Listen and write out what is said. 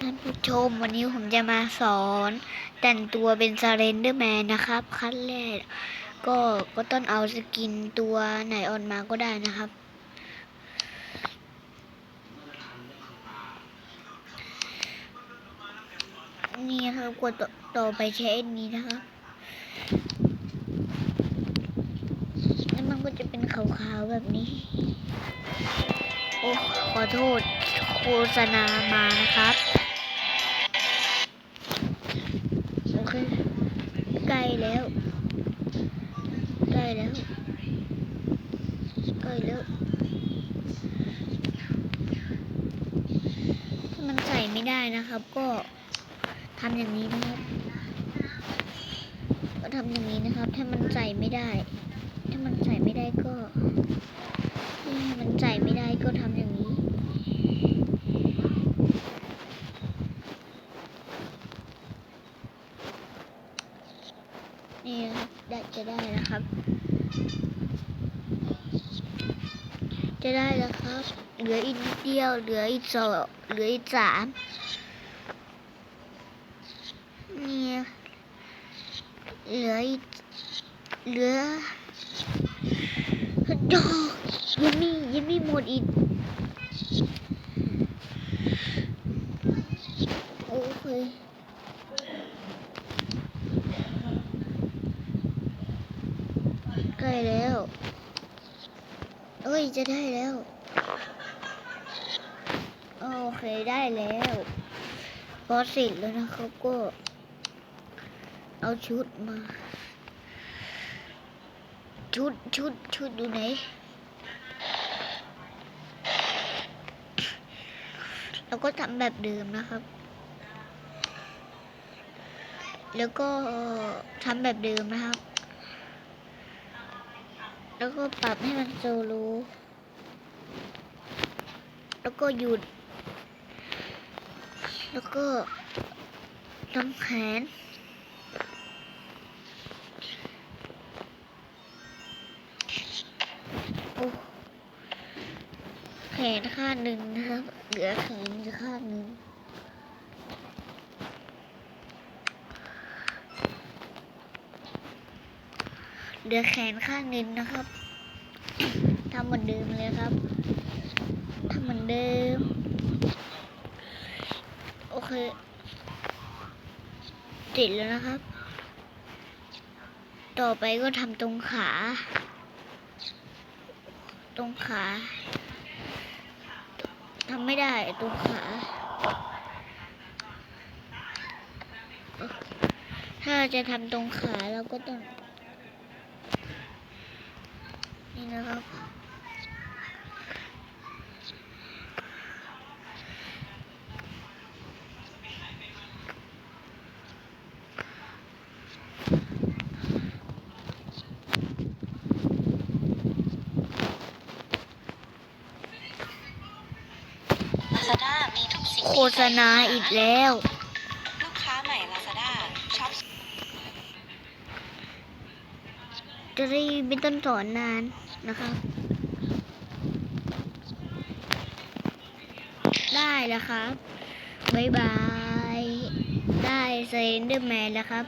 ท่านผู้ชมวันนี้ผมจะมาสอนแต่งตัวเป็นซาเรนเดอร์แมนนะครับ ขั้นแรกก็ก็ต้องเอาสกินตัวไหนออนมาก็ได้นะครับ นี่ครับกดต่อต่อไปใช้อันนี้นะครับแล้วมันก็จะเป็นขาวๆแบบนี้ โอ้ขอโทษโฆษณามานะครับ โอเค ใกล้แล้ว ใกล้แล้ว ใกล้แล้วถ้ามันใส่ไม่ได้นะครับ ก็ทำอย่างนี้นะครับ ก็ทำอย่างนี้นะครับ ถ้ามันใส่ไม่ได้ ถ้ามันใส่ไม่ได้ก็นี่ มันใส่ไม่ได้ก็ทำอย่างนี้ นี่นะครับได้จะได้แล้วครับ จะได้แล้วครับ เหลืออีกนิดเดียว เหลืออีกสองเหลืออีกสามเนี่ยเหลืออีกเหลือดอก ยังมียังมีหมดอีกโอเคใกล้แล้ว เอ้ยจะได้แล้ว โอเคได้แล้วพอเสร็จแล้วนะเขาก็ เอาชุดมา ชุดชุดชุดอยู่ไหน เราก็ทำแบบเดิมนะครับ แล้วก็ทำแบบเดิมนะครับ แล้วก็ปรับให้มันโซโลแล้วก็หยุด แล้วก็ทำแขน นข้างหนึ่งนะครับ เหลือแขนอยู่ข้างหนึ่งเหลือแขนข้างหนึ่งนะครับทำเหมือนเดิมเลยครับทำเหมือนเดิม โอเคเสร็จแล้วนะครับ ต่อไปก็ทำตรงขา ตรงขา ทำไม่ได้ตรงขาถ้าจะทำตรงขาเราก็ต้อง นี่นะครับ ลาซาด้ามีทุกสิ่ง โฆษณาอีกแล้ว ลูกค้าใหม่ลาซาด้าช็อปจะได้ไม่ต้องสอนนานนะครับ ได้แล้วครับ บ๊ายบาย ได้เซนเดอร์แมนแล้วครับ